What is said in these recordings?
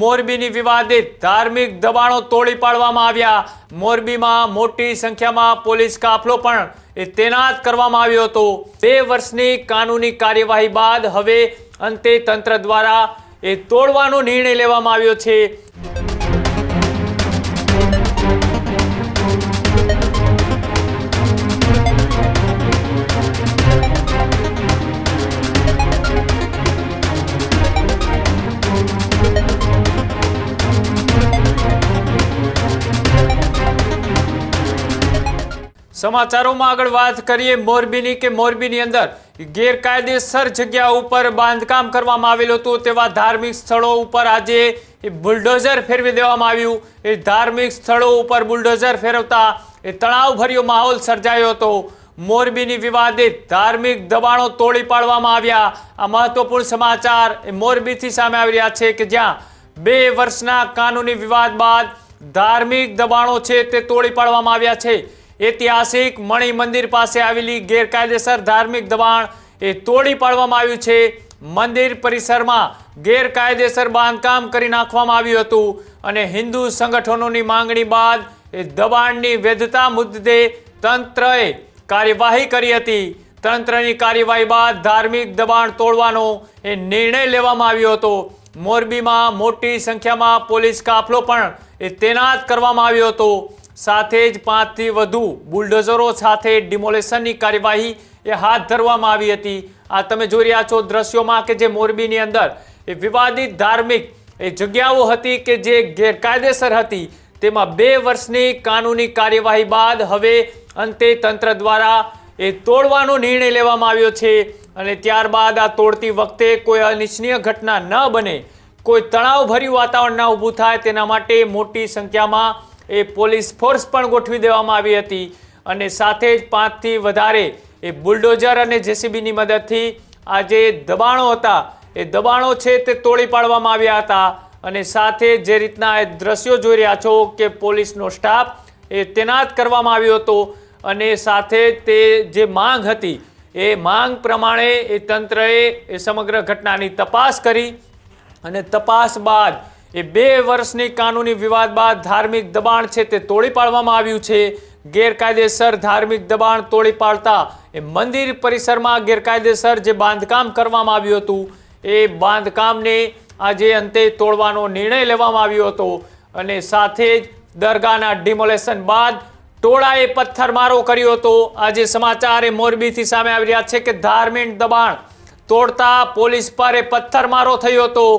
મોરબીની વિવાદિત ધાર્મિક દબાણો તોડી પાડવામાં આવ્યા. મોરબીમાં મોટી સંખ્યામાં પોલીસ કાફલો પણ એ તૈનાત કરવામાં આવ્યો હતો. બે વર્ષની કાનૂની કાર્યવાહી બાદ હવે અંતે તંત્ર દ્વારા એ તોડવાનો નિર્ણય લેવામાં આવ્યો છે. સમાચારોમાં આગળ વાત કરીએ મોરબીની કે મોરબીની અંદર ગેરકાયદેસર જગ્યા ઉપર બાંધકામ કરવામાં આવેલું હતું તેવા ધાર્મિક સ્થળો ઉપર આજે બુલડોઝર ફેરવી દેવામાં આવ્યું. એ ધાર્મિક સ્થળો ઉપર બુલડોઝર ફેરવતા એ તણાવભર્યો માહોલ સર્જાયો હતો. મોરબીની વિવાદિત ધાર્મિક દબાણો તોડી પાડવામાં આવ્યા. આ મહત્વપૂર્ણ સમાચાર એ મોરબીથી સામે આવી રહ્યા છે કે જ્યાં બે વર્ષના કાનૂની વિવાદ બાદ ધાર્મિક દબાણો છે તે તોડી પાડવામાં આવ્યા છે. ઐતિહાસિક મણિ મંદિર પાસે આવેલી ગેરકાયદેસર ધાર્મિક દબાણ એ તોડી પાડવામાં આવ્યું છે. મંદિર પરિસરમાં ગેરકાયદેસર બાંધકામ કરી નાખવામાં આવ્યું હતું અને હિન્દુ સંગઠનોની માંગણી બાદ એ દબાણની વૈધતા મુદ્દે તંત્રએ કાર્યવાહી કરી હતી. તંત્રની કાર્યવાહી બાદ ધાર્મિક દબાણ તોડવાનો એ નિર્ણય લેવામાં આવ્યો હતો. મોરબીમાં મોટી સંખ્યામાં પોલીસ કાફલો પણ એ તૈનાત કરવામાં આવ્યો હતો. સાથે જ પાંચથી વધુ બુલડોઝરો સાથે ડિમોલેશનની કાર્યવાહી એ હાથ ધરવામાં આવી હતી. આ તમે જોઈ રહ્યા છો દ્રશ્યોમાં કે જે મોરબીની અંદર એ વિવાદિત ધાર્મિક એ જગ્યાઓ હતી કે જે ગેરકાયદેસર હતી, તેમાં બે વર્ષની કાનૂની કાર્યવાહી બાદ હવે અંતે તંત્ર દ્વારા એ તોડવાનો નિર્ણય લેવામાં આવ્યો છે અને ત્યારબાદ આ તોડતી વખતે કોઈ અનિચ્છનીય ઘટના ન બને, કોઈ તણાવભર્યું વાતાવરણ ન ઊભું થાય, તેના માટે મોટી સંખ્યામાં એ પોલીસ ફોર્સ પણ ગોઠવી દેવામાં આવી હતી. અને સાથે જ પાંચથી વધારે એ બુલડોઝર અને જેસીબીની મદદથી આ જે દબાણો હતા, એ દબાણો છે તે તોડી પાડવામાં આવ્યા હતા. અને સાથે જે રીતના એ દ્રશ્યો જોઈ રહ્યા છો કે પોલીસનો સ્ટાફ એ તૈનાત કરવામાં આવ્યો હતો. અને સાથે તે જે માંગ હતી, એ માંગ પ્રમાણે એ તંત્રએ એ સમગ્ર ઘટનાની તપાસ કરી. અને તપાસ બાદ એ બે વર્ષની કાનૂની વિવાદ બાદ ધાર્મિક દબાણ છે તે તોડી પાડવામાં આવ્યું છે. ગેરકાયદેસર ધાર્મિક દબાણ તોડી પાડતા એ મંદિર પરિસરમાં ગેરકાયદેસર જે બાંધકામ કરવામાં આવ્યું હતું, એ બાંધકામને આજે અંતે તોડવાનો નિર્ણય લેવામાં આવ્યો હતો અને સાથે જ દરગાહના ડિમોલેશન બાદ ટોળાએ પથ્થરમારો કર્યો હતો. આજે સમાચાર એ મોરબીથી સામે આવી રહ્યા છે કે ધાર્મિક દબાણ તોડતા પોલીસ પર એ પથ્થરમારો થયો હતો.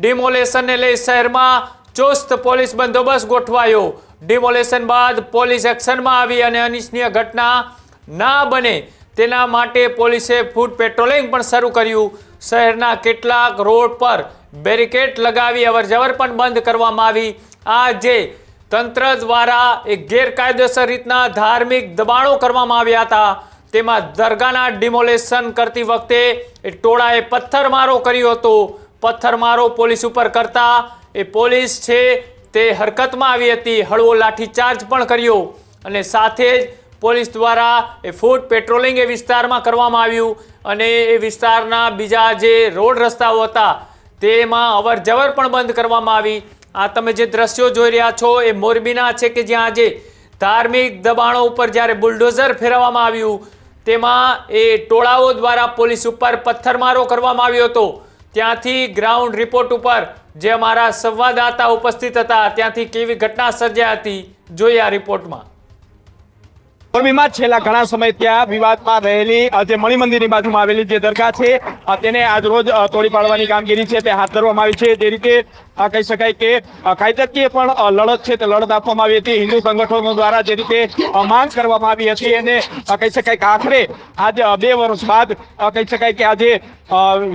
ડિમોલેશનને લઈ શહેરમાં ચુસ્ત પોલીસ બંદોબસ્ત ગોઠવાયો. ડિમોલેશન બાદ પોલીસ એક્શનમાં આવી અને અનિચ્છનીય ઘટના ના બને તેના માટે પોલીસે ફૂડ પેટ્રોલિંગ પણ શરૂ કર્યું. શહેરના કેટલાક રોડ પર બેરિકેડ લગાવી, અવરજવર પણ બંધ કરવામાં આવી. આ જે તંત્ર દ્વારા એક ગેરકાયદેસર રીતના ધાર્મિક દબાણો કરવામાં આવ્યા હતા. તેમાં દરગાહના ડિમોલેશન કરતી વખતે એ ટોળાએ પથ્થરમારો કર્યો હતો. પથ્થરમારો પોલીસ ઉપર કરતા. એ પોલીસ છે તે હરકતમાં આવી હતી. હળવો લાઠીચાર્જ પણ કર્યો. અને સાથે જ પોલીસ દ્વારા એ ફૂડ પેટ્રોલિંગ એ વિસ્તારમાં કરવામાં આવ્યું. અને એ વિસ્તારના બીજા જે રોડ રસ્તાઓ હતા, તેમાં અવર જવર પણ બંધ કરવામાં આવી. આ તમે જે દ્રશ્યો જોઈ રહ્યા છો, એ મોરબીના છે કે જ્યાં આજે ધાર્મિક દબાણો ઉપર જ્યારે બુલડોઝર ફેરવવામાં આવ્યું, તેમાં એ ટોળાઓ દ્વારા પોલીસ ઉપર પથ્થરમારો કરવામાં આવ્યો હતો. ત્યાંથી ગ્રાઉન્ડ રિપોર્ટ ઉપર જે અમારા સંવાદદાતા ઉપસ્થિત હતા, ત્યાંથી કેવી ઘટના સર્જાઈ હતી, જોઈએ આ રિપોર્ટમાં. મોરબીમાં છેલ્લા ઘણા સમય ત્યાં વિવાદમાં રહેલી જે મણિ બાજુમાં આવેલી જે દરગાહ છે તેને આજ રોજ તોડી પાડવાની કામગીરી છે, તે હાથ ધરવામાં આવી છે. જે રીતે કહી શકાય કે કાયદાકીય પણ લડત છે, તે લડત આપવામાં આવી હતી. હિન્દુ સંગઠનો દ્વારા જે રીતે માંગ કરવામાં આવી હતી અને કહી શકાય કે આખરે, આજે બે વર્ષ બાદ કહી શકાય કે આજે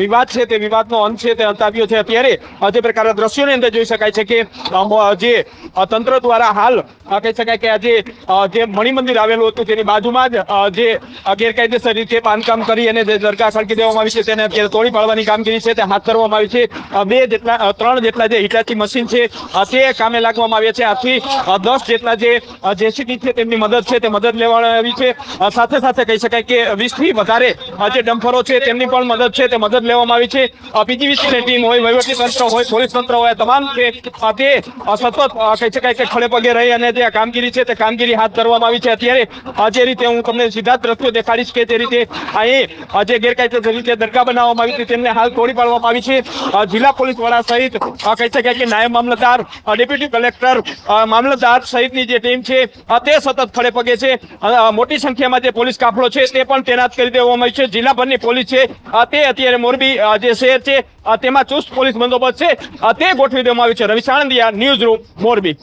વિવાદ છે, તે વિવાદનો અંત છે, તે અંત આવ્યો છે. અત્યારે જે પ્રકારના દ્રશ્યોની અંદર જોઈ શકાય છે કે જે તંત્ર દ્વારા હાલ કહી શકાય કે આજે જે મણિમંદિર આવેલું હતું, તેની બાજુમાં જ જે ગેરકાયદેસર રીતે બાંધકામ કરી અને જે દરગાહ સળકી દેવામાં આવી છે, તેને અત્યારે તોડી પાડવાની કામગીરી છે, તે હાથ ધરવામાં આવી છે. બે જેટલા ત્રણ જેટલા જે હિટાચી મશીન છે તે કામે લાગવામાં આવ્યા છે. આથી દસ જેટલા જેસીબી છે, તેમની મદદ છે, તે મદદ લેવામાં છે. સાથે સાથે કહી શકાય કે વીસથી વધારે જે ડમ્ફરો છે, તેમની પણ મદદ છે, તે મદદ લેવામાં આવી છે. પીજીવીસીની ટીમ હોય, વહીવટી તંત્ર હોય, પોલીસ તંત્ર હોય તમામ છે તે સતત કહી શકાય કે ખડે પગે રહી અને જે કામગીરી છે, તે કામગીરી હાથ ધરવામાં આવી છે. અત્યારે જે રીતે હું તમને સીધા દ્રશ્યો દેખાડીશ કે જે રીતે અહીં જે ગેરકાયદેસર રીતે દરગાહ બનાવવામાં આવી હતી. તેમને હાલ તોડી પાડવામાં આવી છે. જિલ્લા પોલીસ વડા સહિત કહી શકાય કે નાયબ મામલતદાર ડેપ્યુટી કલેક્ટર મામલતદાર સહિતની જે ટીમ છે તે સતત ખડે પગે છે. મોટી સંખ્યામાં જે પોલીસ કાફલો છે, તે પણ તૈનાત કરી દેવામાં આવી છે. જિલ્લાભરની પોલીસ છે તે અત્યારે મોરબી જે શહેર છે તેમાં ચુસ્ત પોલીસ બંદોબસ્ત છે. તે ગોઠવી દેવામાં આવ્યું છે. Ravi Sanandiya, news room, Morbi.